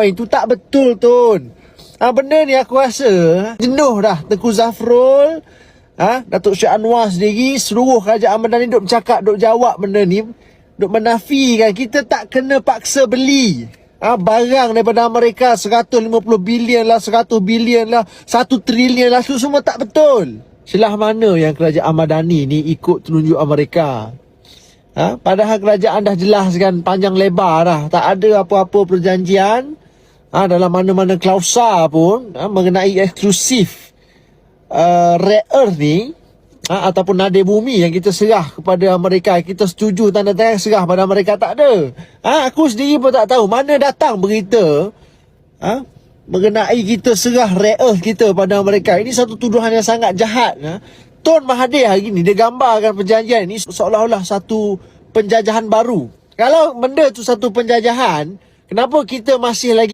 Itu tak betul Tun. Ha, benda ni aku rasa jenuh dah Tengku Zafrul, ha, Datuk Syed Anwar sendiri, seluruh kerajaan Madani duk bercakap, duk jawab benda ni, duk menafikan kita tak kena paksa beli. Ha, barang daripada Amerika 150 bilion lah, 100 bilion lah, 1 trilion lah, tu semua tak betul. Celah mana yang kerajaan Madani ni ikut tunjuk Amerika? Ha? Padahal kerajaan dah jelaskan panjang lebar dah. Tak ada apa-apa perjanjian ha, dalam mana-mana klausa pun ha, mengenai eksklusif uh, rare earth ni ha, ataupun nadi bumi yang kita serah kepada Amerika. Kita setuju tanda tangan serah pada Amerika. Tak ada. Ha, aku sendiri pun tak tahu mana datang berita ha, mengenai kita serah rare earth kita pada Amerika. Ini satu tuduhan yang sangat jahat. Ha. Tun Mahathir hari ni dia gambarkan perjanjian ni seolah-olah satu penjajahan baru. Kalau benda tu satu penjajahan, kenapa kita masih lagi